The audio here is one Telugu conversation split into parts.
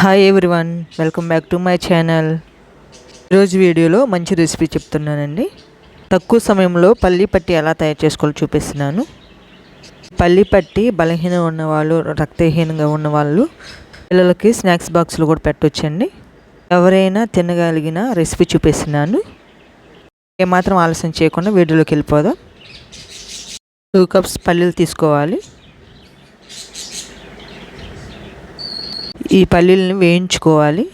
Hi everyone welcome back to my channel ఈరోజు వీడియోలో మంచి రెసిపీ చెప్తున్నానండి. తక్కువ సమయంలో పల్లి పట్టి ఎలా తయారు చేసుకోవాలో చూపిస్తున్నాను. పల్లి పట్టి బలహీనం ఉన్నవాళ్ళు రక్తహీనంగా ఉన్నవాళ్ళు పిల్లలకి స్నాక్స్ బాక్స్లో కూడా పెట్టొచ్చండి. ఎవరైనా తినగలిగిన రెసిపీ చూపిస్తున్నాను. ఏమాత్రం ఆలస్యం చేయకుండా వీడియోలోకి వెళ్ళిపోదాం. టూ కప్స్ పల్లీలు తీసుకోవాలి. ఈ పల్లీలను వేయించుకోవాలి.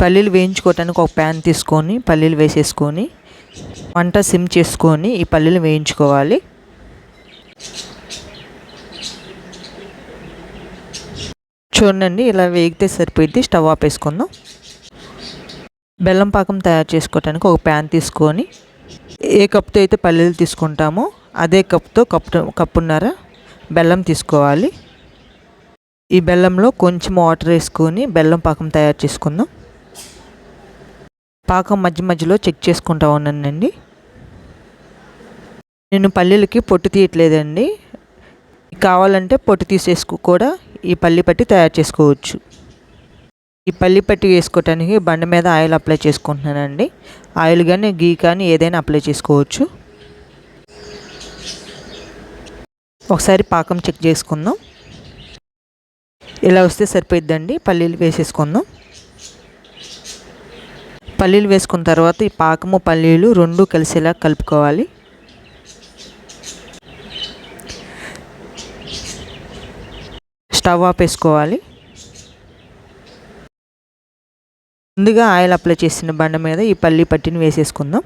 పల్లీలు వేయించుకోవటానికి ఒక ప్యాన్ తీసుకొని పల్లీలు వేసేసుకొని వంట సిమ్ చేసుకొని ఈ పల్లీలు వేయించుకోవాలి. చూడండి ఇలా వేగితే సరిపోయింది స్టవ్ ఆపేసుకుందాం బెల్లం పాకం తయారు చేసుకోవటానికి ఒక ప్యాన్ తీసుకొని ఏ కప్తో అయితే పల్లీలు తీసుకుంటామో అదే కప్తో కప్పు కప్పున్నర బెల్లం తీసుకోవాలి. ఈ బెల్లంలో కొంచెం వాటర్ వేసుకొని బెల్లం పాకం తయారు చేసుకుందాం. పాకం మధ్య మధ్యలో చెక్ చేసుకుంటా ఉన్నానండి. నేను పల్లీలకి పొట్టు తీయట్లేదండి. కావాలంటే పొట్టు తీసేసుకు కూడా ఈ పల్లి పట్టి తయారు చేసుకోవచ్చు. ఈ పల్లి పట్టి వేసుకోవటానికి బండ మీద ఆయిల్ అప్లై చేసుకుంటున్నానండి. ఆయిల్ కానీ గీ కానీ ఏదైనా అప్లై చేసుకోవచ్చు. ఒకసారి పాకం చెక్ చేసుకుందాం. ఇలా వస్తే సరిపోయిద్దండి. పల్లీలు వేసేసుకుందాం. పల్లీలు వేసుకున్న తర్వాత ఈ పాకము పల్లీలు రెండు కలిసేలా కలుపుకోవాలి. స్టవ్ ఆపేసుకోవాలి ముందుగా ఆయిల్ అప్లై చేసిన బండ మీద ఈ పల్లి పట్టిని వేసేసుకుందాం.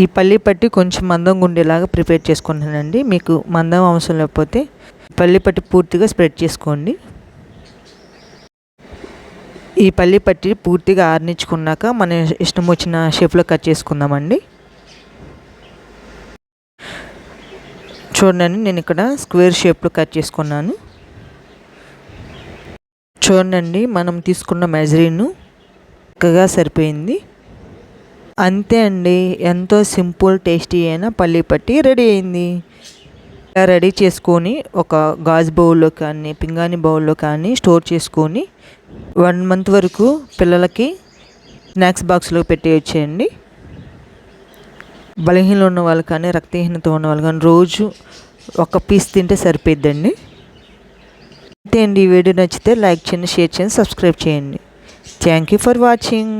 ఈ పల్లి పట్టి కొంచెం మందంగా ఉండేలాగా ప్రిపేర్ చేసుకుంటానండి. మీకు మందం అవసరం లేకపోతే పల్లి పట్టి పూర్తిగా స్ప్రెడ్ చేసుకోండి. ఈ పల్లి పట్టి పూర్తిగా ఆర్నించుకున్నాక మన ఇష్టం వచ్చిన షేప్లో కట్ చేసుకుందామండి. చూడండి నేను ఇక్కడ స్క్వేర్ షేప్లో కట్ చేసుకున్నాను. చూడండి మనం తీసుకున్న మెజరీను చక్కగా సరిపోయింది. అంతే అండి. ఎంతో సింపుల్ టేస్టీ అయిన పల్లి పట్టి రెడీ అయింది. రెడీ చేసుకొని ఒక గాజు బౌల్లో కానీ పింగాణి బౌల్లో కానీ స్టోర్ చేసుకొని వన్ మంత్ వరకు పిల్లలకి స్నాక్స్ బాక్స్లో పెట్టి వచ్చేయండి బలహీనలు ఉన్న వాళ్ళు కానీ రక్తహీనత ఉన్న వాళ్ళు కానీ రోజు ఒక పీస్ తింటే సరిపోద్దండి అంతే అండి. ఈ వీడియో నచ్చితే లైక్ చేయండి షేర్ చేయండి సబ్స్క్రైబ్ చేయండి. Thank you for watching.